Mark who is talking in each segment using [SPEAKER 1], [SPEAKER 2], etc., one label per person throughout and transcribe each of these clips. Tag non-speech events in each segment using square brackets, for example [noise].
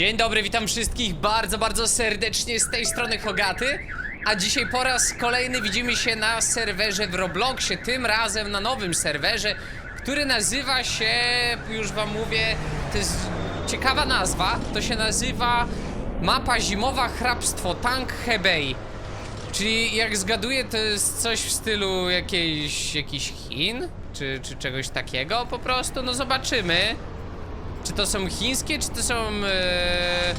[SPEAKER 1] Dzień dobry, witam wszystkich bardzo, bardzo serdecznie z tej strony Hogaty. A dzisiaj po raz kolejny widzimy się na serwerze w Robloxie, tym razem na nowym serwerze, który nazywa się, już wam mówię, to jest ciekawa nazwa, to się nazywa Mapa Zimowa Hrabstwo Tank Hebei. Czyli jak zgaduję, to jest coś w stylu jakiejś, jakichś Chin? Czy, czy czegoś takiego po prostu? No zobaczymy. Czy to są chińskie, czy to są e,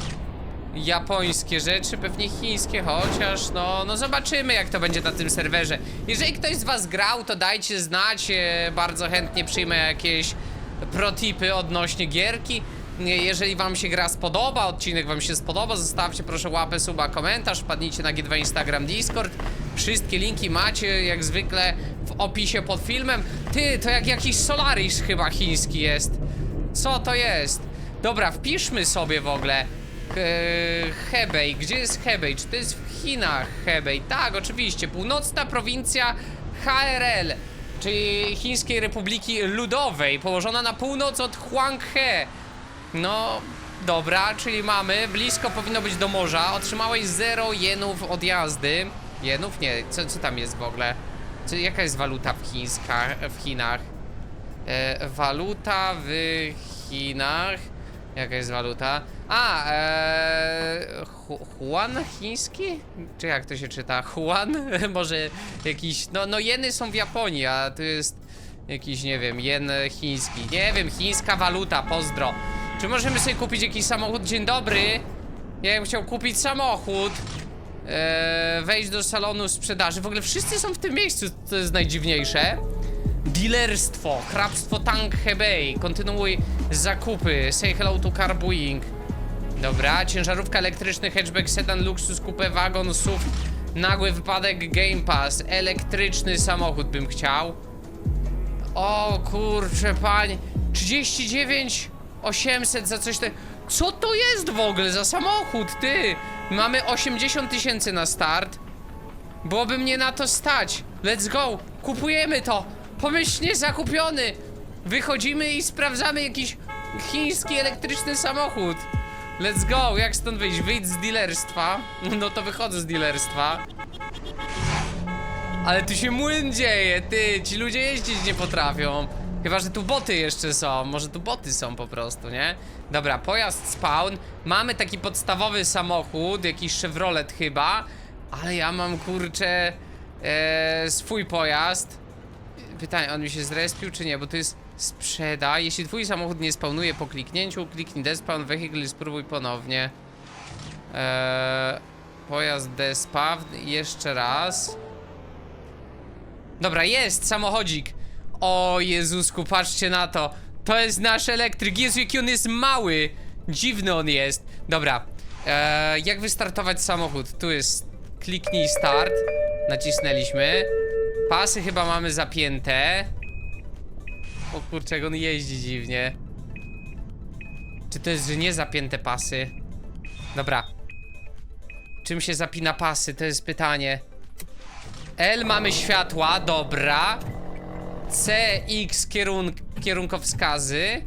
[SPEAKER 1] japońskie rzeczy? Pewnie chińskie, chociaż no, no zobaczymy jak to będzie na tym serwerze. Jeżeli ktoś z was grał, to dajcie znać, e, bardzo chętnie przyjmę jakieś protipy odnośnie gierki. Nie, Jeżeli wam się gra spodoba, odcinek wam się spodoba, zostawcie proszę łapę, suba, komentarz, wpadnijcie na G2 Instagram, Discord. Wszystkie linki macie jak zwykle w opisie pod filmem. Ty, to jak jakiś Solaris chyba chiński jest. Co to jest? Dobra, wpiszmy sobie w ogóle e, Hebei. Gdzie jest Hebei? Czy to jest w Chinach Hebei? Tak, oczywiście. Północna prowincja HRL, czyli Chińskiej Republiki Ludowej, położona na północ od Huanghe. No, dobra, czyli mamy, blisko powinno być do morza. Otrzymałeś 0 jenów od jazdy. Jenów? Nie, co, co tam jest w ogóle? Co, jaka jest waluta w, chińska, w Chinach? E, waluta w Chinach. Jaka jest waluta? A, e, Huan chiński? Czy jak to się czyta? Huan? [laughs] Może jakiś. No, no jeny są w Japonii, a to jest jakiś, nie wiem, jen chiński. Nie wiem, chińska waluta, pozdro. Czy możemy sobie kupić jakiś samochód? Dzień dobry. Ja bym chciał kupić samochód. Eee, wejść do salonu sprzedaży. W ogóle wszyscy są w tym miejscu, to jest najdziwniejsze. Dealerstwo, hrabstwo Tank Hebei. Kontynuuj zakupy. Say hello to Car Boeing. Dobra, ciężarówka elektryczny, hatchback, sedan, luksus, coupe, wagon, SUV, nagły wypadek, Game Pass, elektryczny samochód bym chciał. O kurczę, pań, 39 800 za coś te... Co to jest w ogóle za samochód, ty? Mamy 80 tysięcy na start. Byłoby mnie na to stać. Let's go. Kupujemy to. Pomyślnie zakupiony. Wychodzimy i sprawdzamy jakiś chiński elektryczny samochód. Let's go. Jak stąd wyjść? Wyjdź z dealerstwa. No to wychodzę z dealerstwa. Ale tu się młyn dzieje, ty. Ci ludzie jeździć nie potrafią. Chyba, że tu boty jeszcze są. Może tu boty są po prostu, nie? Dobra, pojazd spawn. Mamy taki podstawowy samochód, jakiś Chevrolet chyba. Ale ja mam kurczę e, swój pojazd. Pytanie, on mi się zrespił czy nie? Bo to jest sprzedaj. Jeśli twój samochód nie spawnuje po kliknięciu, kliknij despawn vehicle i spróbuj ponownie. E, pojazd despawn. Jeszcze raz. Dobra, jest samochodzik. O Jezusku, patrzcie na to. To jest nasz elektryk. Jezu, jaki on jest mały. Dziwny on jest. Dobra. Eee, jak wystartować samochód? Tu jest kliknij start. Nacisnęliśmy. Pasy chyba mamy zapięte. O kurczę, on jeździ dziwnie. Czy to jest, że nie zapięte pasy? Dobra. Czym się zapina pasy? To jest pytanie. L mamy światła, dobra. C, X kierun kierunkowskazy.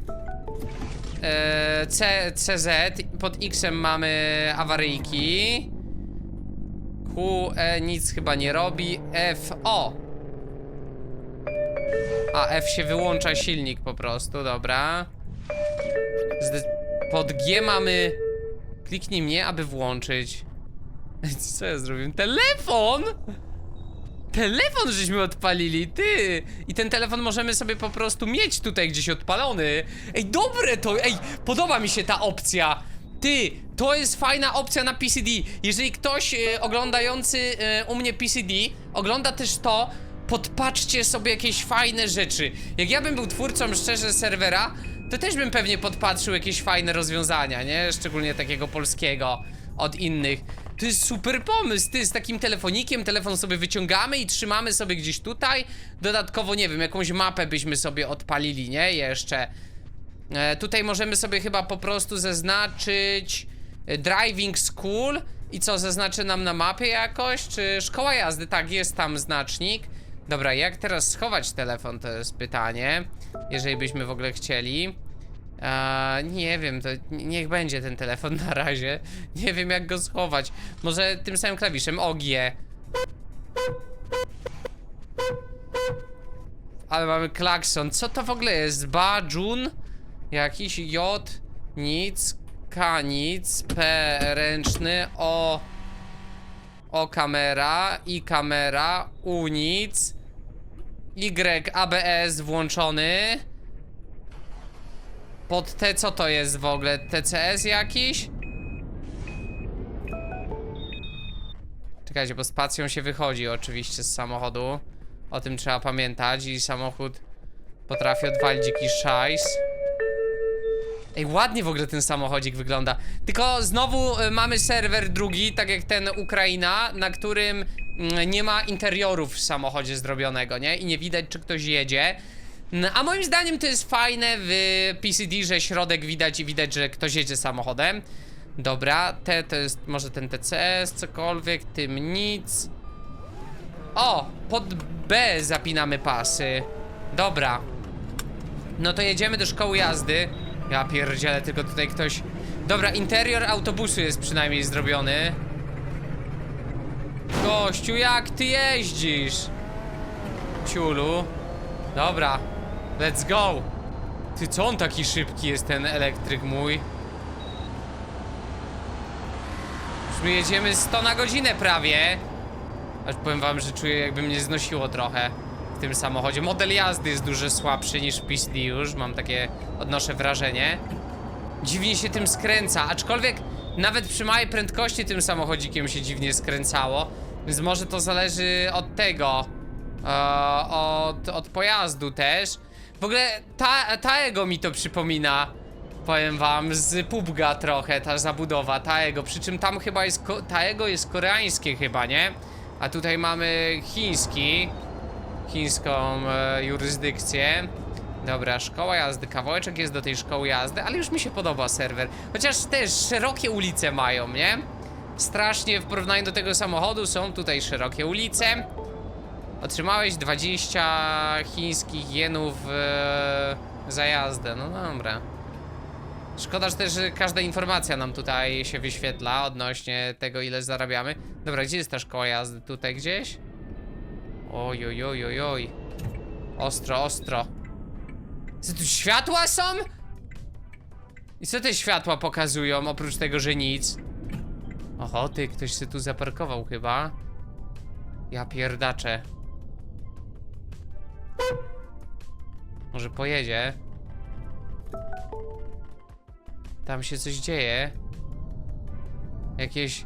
[SPEAKER 1] E, C, CZ, pod X-em mamy awaryjki. Q, E nic chyba nie robi. F, O! A, F się wyłącza silnik po prostu, dobra. Zde pod G mamy... Kliknij mnie, aby włączyć. [laughs] Co ja zrobiłem? Telefon! Telefon żeśmy odpalili, ty! I ten telefon możemy sobie po prostu mieć tutaj gdzieś odpalony. Ej, dobre to, ej, podoba mi się ta opcja. Ty, to jest fajna opcja na PCD. Jeżeli ktoś e, oglądający e, u mnie PCD ogląda też to, podpatrzcie sobie jakieś fajne rzeczy. Jak ja bym był twórcą szczerze serwera, to też bym pewnie podpatrzył jakieś fajne rozwiązania, nie? Szczególnie takiego polskiego od innych. To jest super pomysł, ty z takim telefonikiem, telefon sobie wyciągamy i trzymamy sobie gdzieś tutaj. Dodatkowo, nie wiem, jakąś mapę byśmy sobie odpalili, nie? Jeszcze. E, tutaj możemy sobie chyba po prostu zaznaczyć e, Driving School i co, zaznaczy nam na mapie jakoś? Czy szkoła jazdy? Tak, jest tam znacznik. Dobra, jak teraz schować telefon, to jest pytanie. Jeżeli byśmy w ogóle chcieli. Nie wiem, to niech będzie ten telefon na razie. Nie wiem jak go schować. Może tym samym klawiszem OG. Ale mamy klakson. Co to w ogóle jest? Ba, Jun? Jakiś J, nic, K, nic, P, ręczny, O, O, kamera, I, kamera, U, nic, Y, ABS włączony. Pod T co to jest w ogóle? TCS jakiś? Czekajcie, bo spacją się wychodzi oczywiście z samochodu. O tym trzeba pamiętać i samochód potrafi odwalić jakiś szajs. Ej, ładnie w ogóle ten samochodzik wygląda. Tylko znowu y, mamy serwer drugi, tak jak ten Ukraina, na którym mm, nie ma interiorów w samochodzie zrobionego, nie? I nie widać, czy ktoś jedzie. A moim zdaniem to jest fajne w PCD, że środek widać i widać, że ktoś jedzie samochodem. Dobra, T to jest może ten TCS, cokolwiek, tym nic. O, pod B zapinamy pasy. Dobra. No to jedziemy do szkoły jazdy. Ja pierdzielę, tylko tutaj ktoś... Dobra, interior autobusu jest przynajmniej zrobiony. Gościu, jak ty jeździsz? Ciulu. Dobra, let's go. Ty, co on taki szybki jest, ten elektryk mój? Już my jedziemy 100 na godzinę prawie. Aż powiem wam, że czuję jakby mnie znosiło trochę w tym samochodzie. Model jazdy jest dużo słabszy niż PC już, mam takie, odnoszę wrażenie. Dziwnie się tym skręca, aczkolwiek nawet przy małej prędkości tym samochodzikiem się dziwnie skręcało. Więc może to zależy od tego, e, od, od pojazdu też. W ogóle ta, Taego mi to przypomina. Powiem wam, z PUBG'a trochę ta zabudowa Taego, przy czym tam chyba jest, Taego jest koreańskie chyba, nie? A tutaj mamy chiński, chińską e, jurysdykcję. Dobra, szkoła jazdy, kawałeczek jest do tej szkoły jazdy, ale już mi się podoba serwer. Chociaż też szerokie ulice mają, nie? Strasznie w porównaniu do tego samochodu są tutaj szerokie ulice. Otrzymałeś 20 chińskich jenów e, za jazdę, no dobra. Szkoda, że też każda informacja nam tutaj się wyświetla odnośnie tego, ile zarabiamy. Dobra, gdzie jest ta szkoła jazdy? Tutaj gdzieś? Oj, oj, oj, oj, oj. Ostro, ostro. Co tu światła są? I co te światła pokazują, oprócz tego, że nic? Oho, ty, ktoś się tu zaparkował chyba. Ja pierdaczę. Może pojedzie? Tam się coś dzieje. Jakieś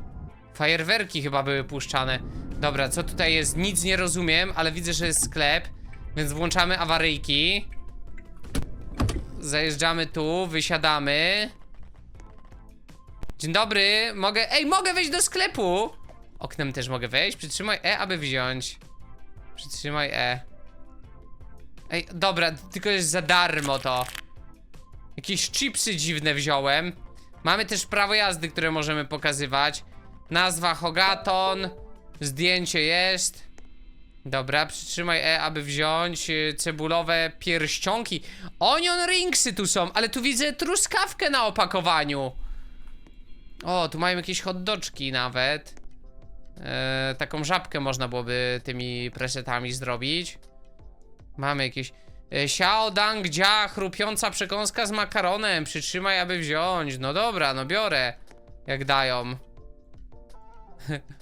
[SPEAKER 1] fajerwerki chyba były puszczane. Dobra, co tutaj jest? Nic nie rozumiem, ale widzę, że jest sklep. Więc włączamy awaryjki. Zajeżdżamy tu, wysiadamy. Dzień dobry, mogę... Ej, mogę wejść do sklepu! Oknem też mogę wejść. Przytrzymaj E, aby wziąć. Przytrzymaj E. Ej, dobra, tylko jest za darmo to. Jakieś chipsy dziwne wziąłem. Mamy też prawo jazdy, które możemy pokazywać. Nazwa Hogaton. Zdjęcie jest. Dobra, przytrzymaj E, aby wziąć y, cebulowe pierścionki. Onion ringsy tu są, ale tu widzę truskawkę na opakowaniu. O, tu mają jakieś hotdoczki nawet. E, taką żabkę można byłoby tymi presetami zrobić. Mamy jakieś... E, Xiao Dang Jia, chrupiąca przekąska z makaronem. Przytrzymaj, aby wziąć. No dobra, no biorę. Jak dają. [laughs]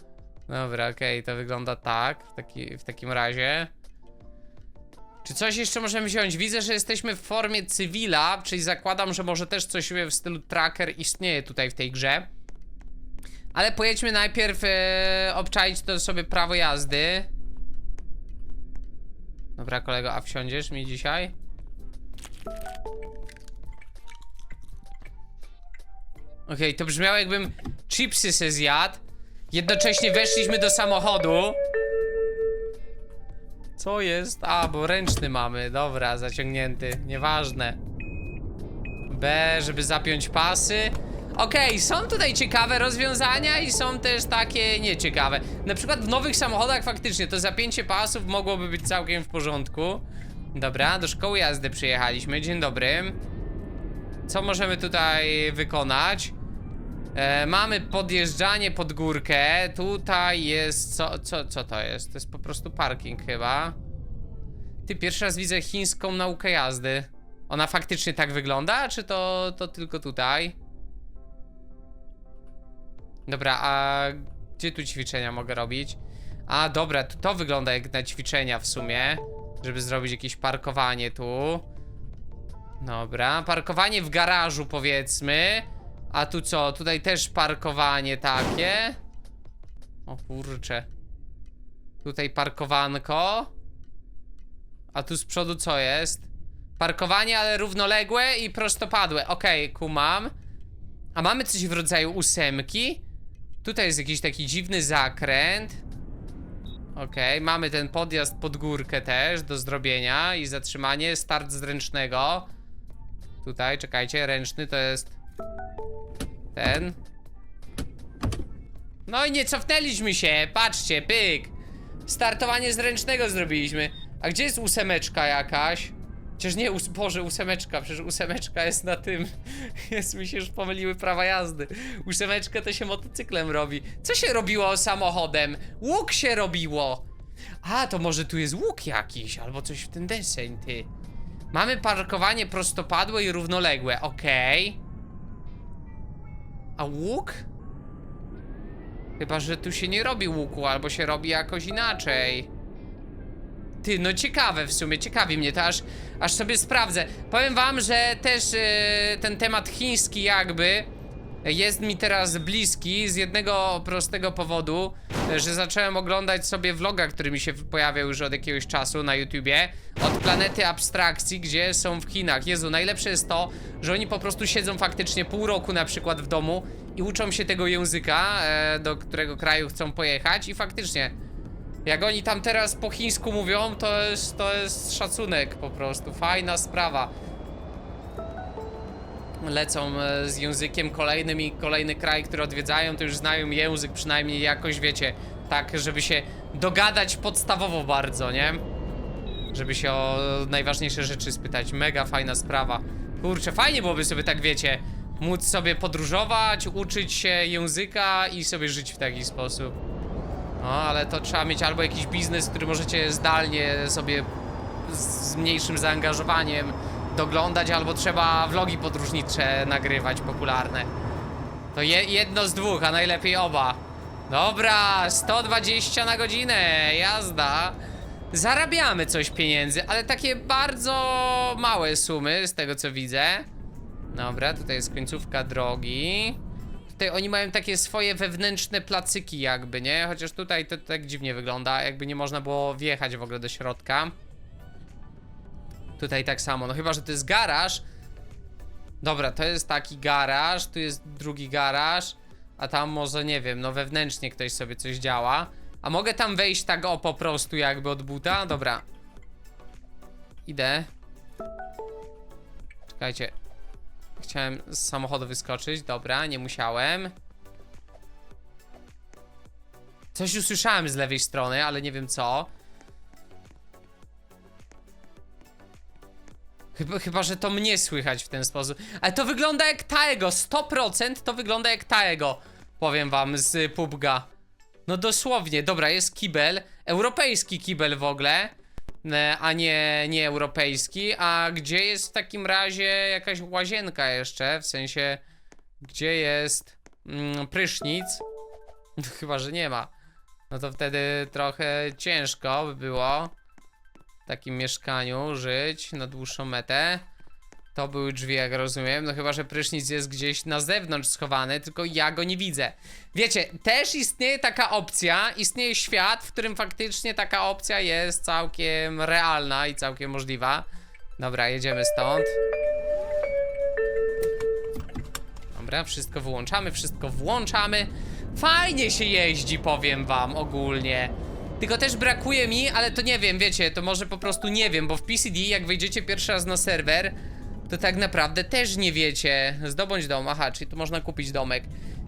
[SPEAKER 1] dobra, okej, to wygląda tak. W, taki, w takim razie. Czy coś jeszcze możemy wziąć? Widzę, że jesteśmy w formie cywila, czyli zakładam, że może też coś w stylu tracker istnieje tutaj w tej grze. Ale pojedźmy najpierw e, obczaić to sobie prawo jazdy. Dobra, kolego, a wsiądziesz mi dzisiaj? Okej, to brzmiało jakbym chipsy se zjadł. Jednocześnie weszliśmy do samochodu. Co jest? A, bo ręczny mamy. Dobra, zaciągnięty. Nieważne. B, żeby zapiąć pasy. Okej, są tutaj ciekawe rozwiązania i są też takie nieciekawe. Na przykład w nowych samochodach faktycznie to zapięcie pasów mogłoby być całkiem w porządku. Dobra, do szkoły jazdy przyjechaliśmy. Dzień dobry. Co możemy tutaj wykonać? E, mamy podjeżdżanie pod górkę. Tutaj jest. Co, co, co to jest? To jest po prostu parking chyba. Ty pierwszy raz widzę chińską naukę jazdy. Ona faktycznie tak wygląda, czy to, to tylko tutaj? Dobra, a gdzie tu ćwiczenia mogę robić? A, dobra, to, to wygląda jak na ćwiczenia w sumie. Żeby zrobić jakieś parkowanie tu. Dobra, parkowanie w garażu powiedzmy. A tu co? Tutaj też parkowanie takie. O kurcze. Tutaj parkowanko. A tu z przodu co jest? Parkowanie, ale równoległe i prostopadłe. Okej, kumam. A mamy coś w rodzaju ósemki? Tutaj jest jakiś taki dziwny zakręt. Okej, mamy ten podjazd pod górkę też do zrobienia i zatrzymanie, start z ręcznego. Tutaj, czekajcie, ręczny to jest ten. No i nie cofnęliśmy się, patrzcie, pyk. Startowanie z ręcznego zrobiliśmy. A gdzie jest ósemeczka jakaś? Przecież nie, Boże, ósemeczka, przecież ósemeczka jest na tym. [laughs] Jest, mi się już pomyliły prawa jazdy. Ósemeczkę to się motocyklem robi. Co się robiło samochodem? Łuk się robiło. A, to może tu jest łuk jakiś, albo coś w ten deseń, ty. Mamy parkowanie prostopadłe i równoległe, okej. A łuk? Chyba, że tu się nie robi łuku, albo się robi jakoś inaczej. Ty, no ciekawe w sumie, ciekawi mnie to, aż, aż sobie sprawdzę. Powiem wam, że też e, ten temat chiński jakby jest mi teraz bliski z jednego prostego powodu, że zacząłem oglądać sobie vloga, który mi się pojawiał już od jakiegoś czasu na YouTubie, od Planety Abstrakcji, gdzie są w Chinach. Jezu, najlepsze jest to, że oni po prostu siedzą faktycznie pół roku na przykład w domu i uczą się tego języka, e, do którego kraju chcą pojechać i faktycznie jak oni tam teraz po chińsku mówią, to jest, to jest szacunek po prostu. Fajna sprawa. Lecą e, z językiem kolejnym i kolejny kraj, który odwiedzają, to już znają język przynajmniej jakoś, wiecie, tak, żeby się dogadać podstawowo bardzo, nie? Żeby się o najważniejsze rzeczy spytać. Mega fajna sprawa. Kurczę, fajnie byłoby sobie tak, wiecie, móc sobie podróżować, uczyć się języka i sobie żyć w taki sposób. No, ale to trzeba mieć albo jakiś biznes, który możecie zdalnie sobie z mniejszym zaangażowaniem doglądać, albo trzeba vlogi podróżnicze nagrywać popularne. To je, jedno z dwóch, a najlepiej oba. Dobra, 120 na godzinę, jazda. Zarabiamy coś pieniędzy, ale takie bardzo małe sumy z tego co widzę. Dobra, tutaj jest końcówka drogi. Tutaj oni mają takie swoje wewnętrzne placyki jakby, nie? Chociaż tutaj to tak dziwnie wygląda, jakby nie można było wjechać w ogóle do środka. Tutaj tak samo, no chyba, że to jest garaż. Dobra, to jest taki garaż, tu jest drugi garaż, a tam może, nie wiem, no wewnętrznie ktoś sobie coś działa. A mogę tam wejść tak o po prostu jakby od buta? Dobra. Idę. Czekajcie. Chciałem z samochodu wyskoczyć, dobra, nie musiałem. Coś usłyszałem z lewej strony, ale nie wiem co. Chyba, chyba, że to mnie słychać w ten sposób. Ale to wygląda jak Taego, 100% to wygląda jak Taego. Powiem wam, z PUBG'a. No dosłownie, dobra, jest kibel. Europejski kibel w ogóle. e, A nie, nie europejski. A gdzie jest w takim razie jakaś łazienka jeszcze? W sensie, gdzie jest mm, prysznic? [laughs] Chyba, że nie ma. No to wtedy trochę ciężko by było takim mieszkaniu żyć na dłuższą metę. To były drzwi, jak rozumiem. No chyba, że prysznic jest gdzieś na zewnątrz schowany, tylko ja go nie widzę. Wiecie, też istnieje taka opcja, istnieje świat, w którym faktycznie taka opcja jest całkiem realna i całkiem możliwa. Dobra, jedziemy stąd. Dobra, wszystko wyłączamy, wszystko włączamy. Fajnie się jeździ, powiem wam ogólnie. Tylko też brakuje mi, ale to nie wiem, wiecie, to może po prostu nie wiem, bo w PCD jak wejdziecie pierwszy raz na serwer, to tak naprawdę też nie wiecie. Zdobądź dom, aha, czyli tu można kupić domek.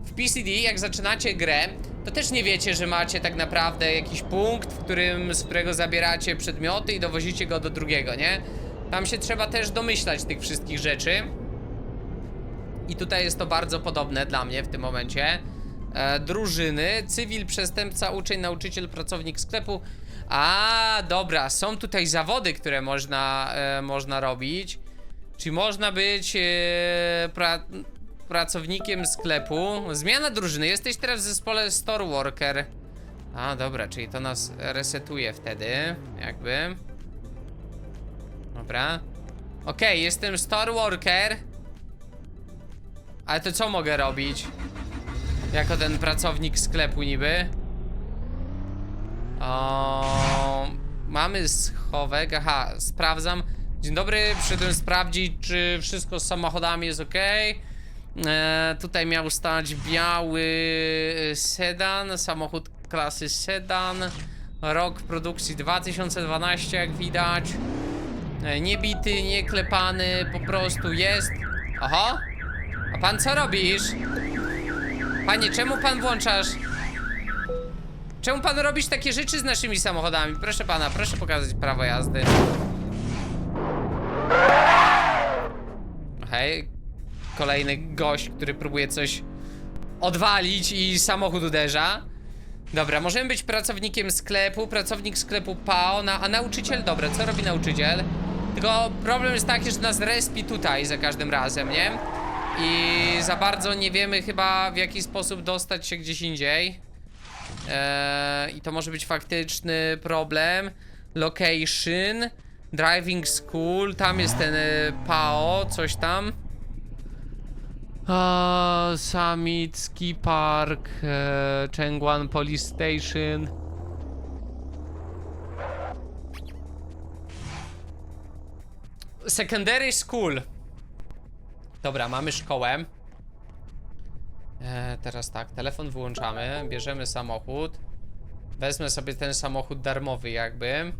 [SPEAKER 1] W PCD jak zaczynacie grę, to też nie wiecie, że macie tak naprawdę jakiś punkt, w którym, z którego zabieracie przedmioty i dowozicie go do drugiego, nie? Tam się trzeba też domyślać tych wszystkich rzeczy. I tutaj jest to bardzo podobne dla mnie w tym momencie. E, drużyny, cywil, przestępca, uczeń, nauczyciel, pracownik sklepu. A, dobra, są tutaj zawody, które można, e, można robić. Czyli można być e, pra, pracownikiem sklepu. Zmiana drużyny. Jesteś teraz w zespole Store Worker. A, dobra, czyli to nas resetuje wtedy, jakby. Dobra. Okej, jestem Store Worker. Ale to co mogę robić? Jako ten pracownik sklepu niby. O, mamy schowek. Aha, sprawdzam. Dzień dobry, przyszedłem sprawdzić, czy wszystko z samochodami jest ok. E, tutaj miał stać biały sedan, samochód klasy sedan. Rok produkcji 2012, jak widać. E, niebity, nieklepany, po prostu jest. Aha. A pan co robisz? Panie, czemu pan włączasz? Czemu pan robisz takie rzeczy z naszymi samochodami? Proszę pana, proszę pokazać prawo jazdy. Hej, kolejny gość, który próbuje coś odwalić i samochód uderza. Dobra, możemy być pracownikiem sklepu, pracownik sklepu PAO, na, a nauczyciel, dobra, co robi nauczyciel? Tylko problem jest taki, że nas respi tutaj za każdym razem, nie? I za bardzo nie wiemy chyba w jaki sposób dostać się gdzieś indziej. Eee, I to może być faktyczny problem. Location, driving school, tam jest ten e, PAO, coś tam. A, Summit, Ski Park, e, Chengguan Police Station. Secondary School. Dobra, mamy szkołę. E, teraz tak, telefon wyłączamy, bierzemy samochód. Wezmę sobie ten samochód darmowy jakby.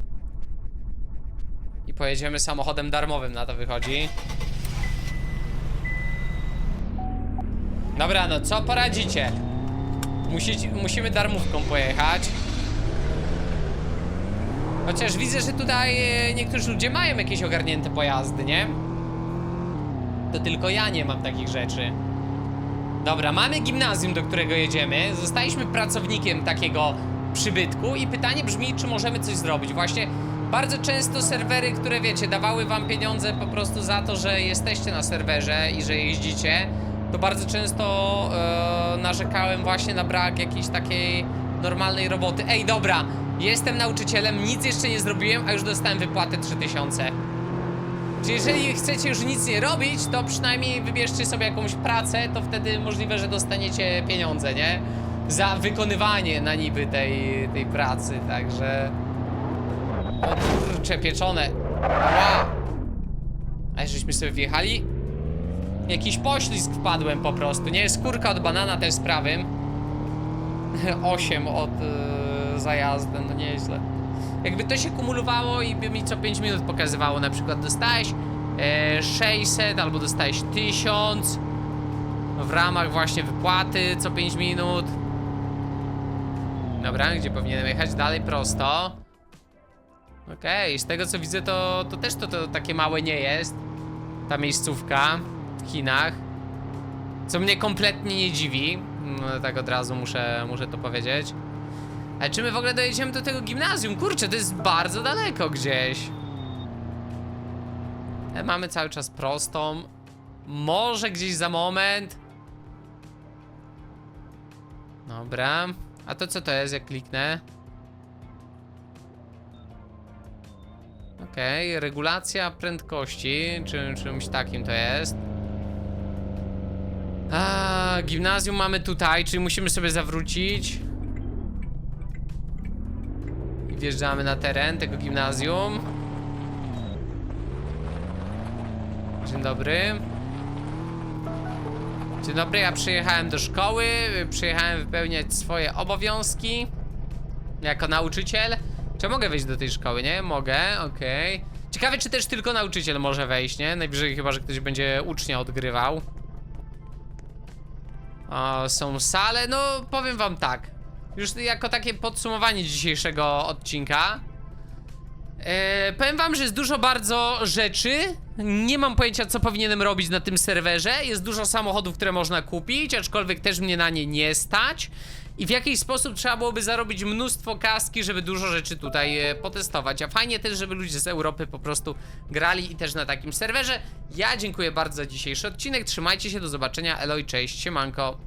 [SPEAKER 1] I pojedziemy samochodem darmowym, na to wychodzi. Dobra, no co poradzicie? Musimy darmówką pojechać. Chociaż widzę, że tutaj e, niektórzy ludzie mają jakieś ogarnięte pojazdy, nie? To tylko ja nie mam takich rzeczy. Dobra, mamy gimnazjum, do którego jedziemy. Zostaliśmy pracownikiem takiego przybytku i pytanie brzmi, czy możemy coś zrobić. Właśnie bardzo często serwery, które wiecie, dawały wam pieniądze po prostu za to, że jesteście na serwerze i że jeździcie, to bardzo często e, narzekałem właśnie na brak jakiejś takiej normalnej roboty. Ej, dobra, jestem nauczycielem, nic jeszcze nie zrobiłem, a już dostałem wypłatę 3000. Czy jeżeli chcecie już nic nie robić, to przynajmniej wybierzcie sobie jakąś pracę, to wtedy możliwe, że dostaniecie pieniądze, nie? Za wykonywanie na niby tej, tej pracy, także... O kurcze, pieczone. Ła! A żeśmy sobie wjechali? Jakiś poślizg wpadłem po prostu, nie? Skórka od banana też z prawym. [laughs] 8 od yy, zajazdem, no nieźle. Jakby to się kumulowało i by mi co 5 minut pokazywało, na przykład dostałeś e, 600 albo dostałeś 1000 w ramach właśnie wypłaty co 5 minut. Dobra, gdzie powinienem jechać? Dalej prosto. Okej, z tego co widzę to, to też to, to takie małe nie jest. Ta miejscówka w Chinach. Co mnie kompletnie nie dziwi. No, tak od razu muszę, muszę to powiedzieć. Ale czy my w ogóle dojedziemy do tego gimnazjum? Kurczę, to jest bardzo daleko gdzieś. E, Mamy cały czas prostą. Może gdzieś za moment. Dobra. A to co to jest, jak kliknę? Okej, regulacja prędkości, czy czymś takim to jest. A, gimnazjum mamy tutaj, czyli musimy sobie zawrócić. Wjeżdżamy na teren tego gimnazjum. Dzień dobry. Dzień dobry, ja przyjechałem do szkoły, przyjechałem wypełniać swoje obowiązki jako nauczyciel. Czy mogę wejść do tej szkoły, nie? Mogę, okej. Ciekawe, czy też tylko nauczyciel może wejść, nie? Najwyżej chyba, że ktoś będzie ucznia odgrywał. O, są sale, no powiem wam tak. Już jako takie podsumowanie dzisiejszego odcinka. E, powiem wam, że jest dużo bardzo rzeczy Nie mam pojęcia, co powinienem robić na tym serwerze. Jest dużo samochodów, które można kupić, aczkolwiek też mnie na nie nie stać. I w jakiś sposób trzeba byłoby zarobić mnóstwo kaski, żeby dużo rzeczy tutaj e, potestować. A fajnie też, żeby ludzie z Europy po prostu grali i też na takim serwerze. Ja dziękuję bardzo za dzisiejszy odcinek. Trzymajcie się, do zobaczenia. Elo cześć, siemanko.